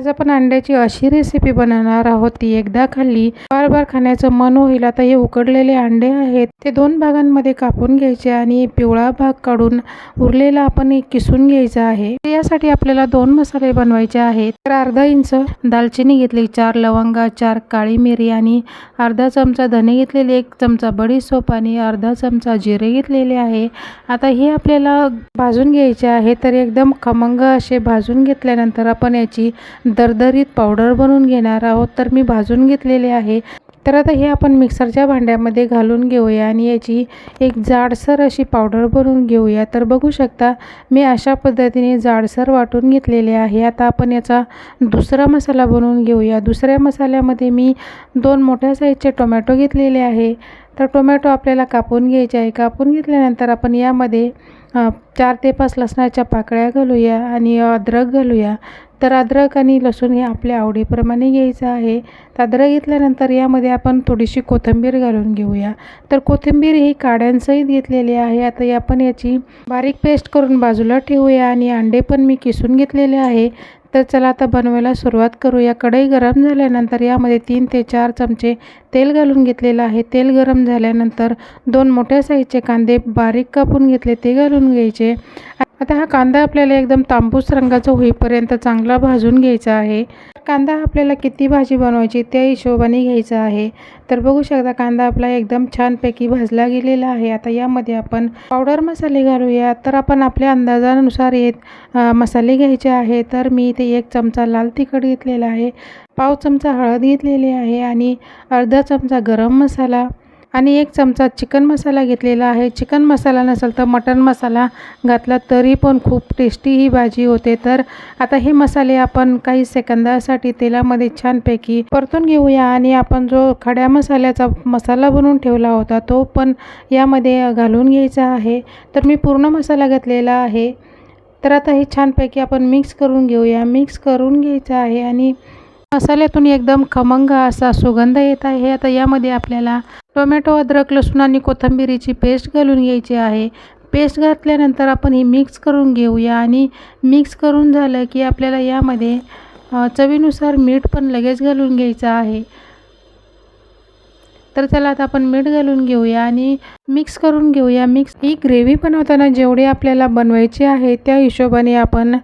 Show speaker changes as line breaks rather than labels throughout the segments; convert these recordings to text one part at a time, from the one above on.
आज आपण अंड्याची अशी रेसिपी बनवणार आहोत ती एकदा खाल्ली. बार बार खाण्याचं मन होईल. आता हे उकडलेले अंडे आहेत. ते दोन भागांमध्ये कापून घ्यायचे आणि पिवळा भाग काढून उरलेला आपण एक किसून घ्यायचा आहे. यासाठी आपल्याला दोन मसाले बनवायचे आहेत. तर अर्धा इंच दालचिनी घेतली चार लवंगा चार काळी मिरी आणि अर्धा चमचा धने घेतलेले एक चमचा बडीसोप आणि अर्धा चमचा जिरे घेतलेले आहे. आता हे आपल्याला भाजून घ्यायचे आहे. तर एकदम खमंग असे भाजून घेतल्यानंतर आपण याची दरदरीत पावडर बनवून घेणार आहोत. तर मी भाजून घेतलेले आहे. तर आता हे आपण मिक्सरच्या भांड्यामध्ये घालून घेऊया आणि याची एक जाडसर अशी पावडर बनवून घेऊया. तर बघू शकता मी अशा पद्धतीने जाडसर वाटून घेतलेले आहे. आता आपण याचा दुसरा मसाला बनवून घेऊया. दुसऱ्या मसाल्यामध्ये मी दोन मोठ्या साईजचे टोमॅटो घेतलेले आहे. तर टोमॅटो आपल्याला कापून घ्यायचे आहे. कापून घेतल्यानंतर आपण यामध्ये चार ते पाच लसणाच्या पाकळ्या घालूया आणि अद्रक घालूया. तर अद्रक आणि लसूण हे आपल्या आवडीप्रमाणे घ्यायचं आहे. तर अद्रक घेतल्यानंतर यामध्ये आपण थोडीशी कोथिंबीर घालून घेऊया. तर कोथिंबीर ही काड्यांसहित घेतलेली आहे. आता आपण याची बारीक पेस्ट करून बाजूला ठेवूया आणि अंडे पण मी किसून घेतलेले आहे. तर चला आता बनवायला सुरुवात करूया कढई गरम झाल्यानंतर यामध्ये तीन ते चार चमचे तेल घालून घेतलेलं आहे. तेल गरम झाल्यानंतर दोन मोठ्या साईजचे कांदे बारीक कापून घेतले ते घालून घ्यायचे. आता हा कांदा आपल्याला एकदम तांबूस रंगाचा होईपर्यंत चांगला भाजून घ्यायचा आहे. कांदा आपल्याला किती भाजी बनवायची त्या हिशोबाने घ्यायचा आहे. तर बघू शकता कांदा आपला एकदम छानपैकी भाजला गेलेला आहे. आता यामध्ये आपण पावडर मसाले घालूया. तर आपण आपल्या अंदाजानुसार येत मसाले घ्यायचे आहे. तर मी इथे एक चमचा लाल तिखट घेतलेला आहे. पाव चमचा हळद घेतलेली आहे आणि अर्धा चमचा गरम मसाला. आणि एक चमचा चिकन मसाला घेतलेला आहे. चिकन मसाला नसेल तर मटन मसाला घातला तरी पण खूप टेस्टी ही भाजी होते. तर आता हे मसाले आपण काही सेकंदासाठी तेलामध्ये छानपैकी परतून घेऊया आणि आपण जो खड्या मसाल्याचा मसाला बनवून ठेवला होता तो पण यामध्ये घालून घ्यायचा आहे. तर मी पूर्ण मसाला घातलेला आहे. तर आता हे छानपैकी आपण मिक्स करून घेऊया. मिक्स करून घ्यायचं आहे आणि मसाल्यातून एकदम खमंग असा सुगंध येत आहे. आता यामध्ये आपल्याला टोमॅटो अद्रक लसूण आणि कोथिंबिरीची पेस्ट घालून घ्यायची आहे. पेस्ट घातल्यानंतर आपण ही मिक्स करून घेऊया आणि मिक्स करून झालं की आपल्याला यामध्ये चवीनुसार मीठ पण लगेच घालून घ्यायचं आहे. तर चला आता आपण मीठ घालून घेऊया आणि मिक्स करून घेऊया. मिक्स ही ग्रेव्ही बनवताना जेवढे आपल्याला बनवायचे आहे त्या हिशोबाने आपण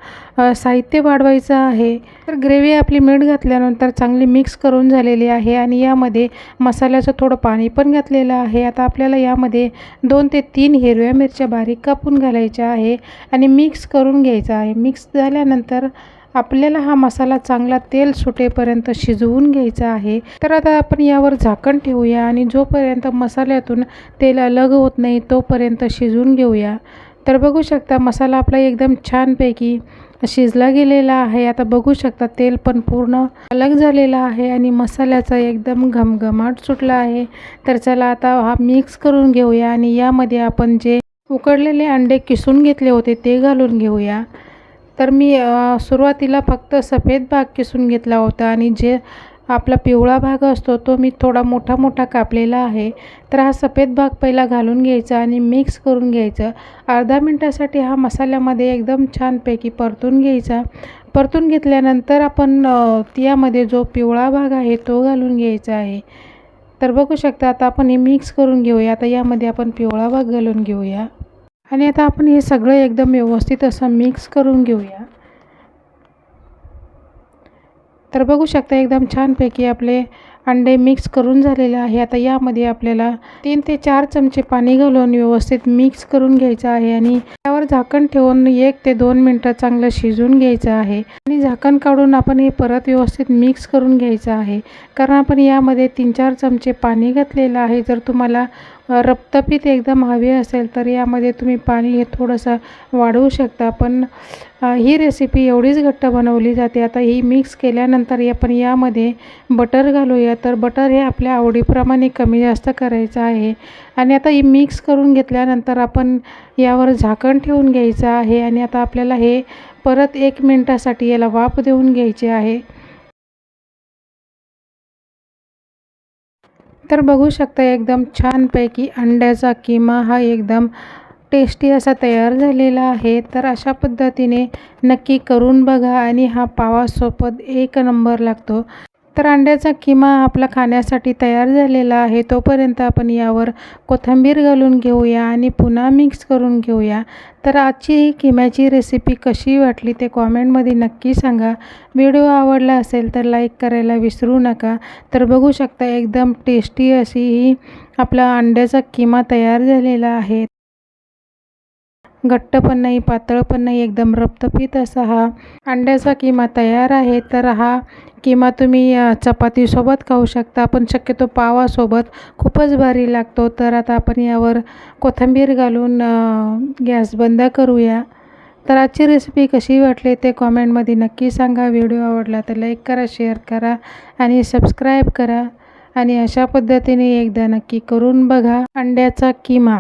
साहित्य वाढवायचं आहे. तर ग्रेव्ही आपली मीठ घातल्यानंतर चांगली मिक्स करून झालेली आहे आणि यामध्ये मसाल्याचं थोडं पाणी पण घातलेलं आहे. आता आपल्याला यामध्ये दोन ते तीन हिरव्या मिरच्या बारीक कापून घालायच्या आहे आणि मिक्स करून घ्यायचं आहे. मिक्स झाल्यानंतर आपल्याला हा मसाला चांगला तेल सुटेपर्यंत शिजवून घ्यायचा आहे. तर आता आपण यावर झाकण ठेवूया आणि जोपर्यंत मसाल्यातून तेल अलग होत नाही तोपर्यंत शिजवून घेऊया. तर बघू शकता मसाला आपला एकदम छानपैकी शिजला गेलेला आहे. आता बघू शकता तेल पण पूर्ण अलग झालेला आहे आणि मसाल्याचा एकदम घमघमाट सुटला आहे. तर चला आता हा मिक्स करून घेऊया आणि यामध्ये आपण जे उकडलेले अंडे किसून घेतले होते ते घालून घेऊया. तर मी सुरुवातीला फक्त सफेद भाग किसून घेतला होता आणि जे आपला पिवळा भाग असतो तो मी थोडा मोठा मोठा कापलेला आहे. तर हा सफेद भाग पहिला घालून घ्यायचा आणि मिक्स करून घ्यायचं. अर्धा मिनटासाठी हा मसाल्यामध्ये एकदम छानपैकी परतून घ्यायचा. परतून घेतल्यानंतर आपण यामध्ये जो पिवळा भाग आहे तो घालून घ्यायचा आहे. तर बघू शकता आता आपण हे मिक्स करून घेऊया. आता यामध्ये आपण पिवळा भाग घालून घेऊया. आणि आता आपण हे सगळं एकदम व्यवस्थित असं मिक्स करून घेऊया. तर बघू शकता एकदम छानपैकी आपले अंडे मिक्स करून झालेले आहे. आता यामध्ये आपल्याला तीन ते चार चमचे पाणी घालून व्यवस्थित मिक्स करून घ्यायचं आहे आणि त्यावर झाकण ठेवून एक ते दोन मिनटं चांगलं शिजवून घ्यायचं आहे. आणि झाकण काढून आपण हे परत व्यवस्थित मिक्स करून घ्यायचं आहे. कारण आपण यामध्ये तीन चार चमचे पाणी घातलेलं आहे. जर तुम्हाला रपतपीत एकदम हवे असेल तर यामध्ये तुम्ही पाणी हे थोडंसं वाढवू शकता. पण ही रेसिपी एवढीच घट्ट बनवली जाते. आता ही मिक्स केल्यानंतर आपण यामध्ये बटर घालूयात. तर बटर हे आपल्या आवडीप्रमाणे कमी जास्त करायचं आहे. आणि आता हे मिक्स करून घेतल्यानंतर आपण यावर झाकण ठेवून घ्यायचं आहे आणि आता आपल्याला हे परत एक मिनटासाठी याला वाफ देऊन घ्यायचे आहे. तर बघू शकता एकदम छानपैकी अंड्याचा किमा हा एकदम टेस्टी असा तयार झालेला आहे. तर अशा पद्धतीने नक्की करून बघा आणि हा पावासोबत एक नंबर लागतो. तर अंड्याचा किमा आपला खाण्यासाठी तयार झालेला आहे. तोपर्यंत आपण यावर कोथिंबीर घालून घेऊया आणि पुन्हा मिक्स करून घेऊया. तर आजची ही किम्याची रेसिपी कशी वाटली ते कॉमेंटमध्ये नक्की सांगा. व्हिडिओ आवडला असेल तर लाईक करायला विसरू नका. तर बघू शकता एकदम टेस्टी अशी ही आपला अंड्याचा किमा तयार झालेला आहे. घट्ट पण नाही पातळ पण नाही एकदम रपरपीत असा हा. अंड्याचा किमा तयार आहे तर हा किमा तुम्ही चपातीसोबत खाऊ शकता पण शक्यतो पावासोबत खूपच भारी लागतो. तर आता आपण यावर कोथिंबीर घालून गॅस बंद करूया. तर आजची रेसिपी कशी वाटली ते कॉमेंटमध्ये नक्की सांगा. व्हिडिओ आवडला तर लाईक करा शेअर करा आणि सबस्क्राईब करा. आणि अशा पद्धतीने एकदा नक्की करून बघा अंड्याचा किमा.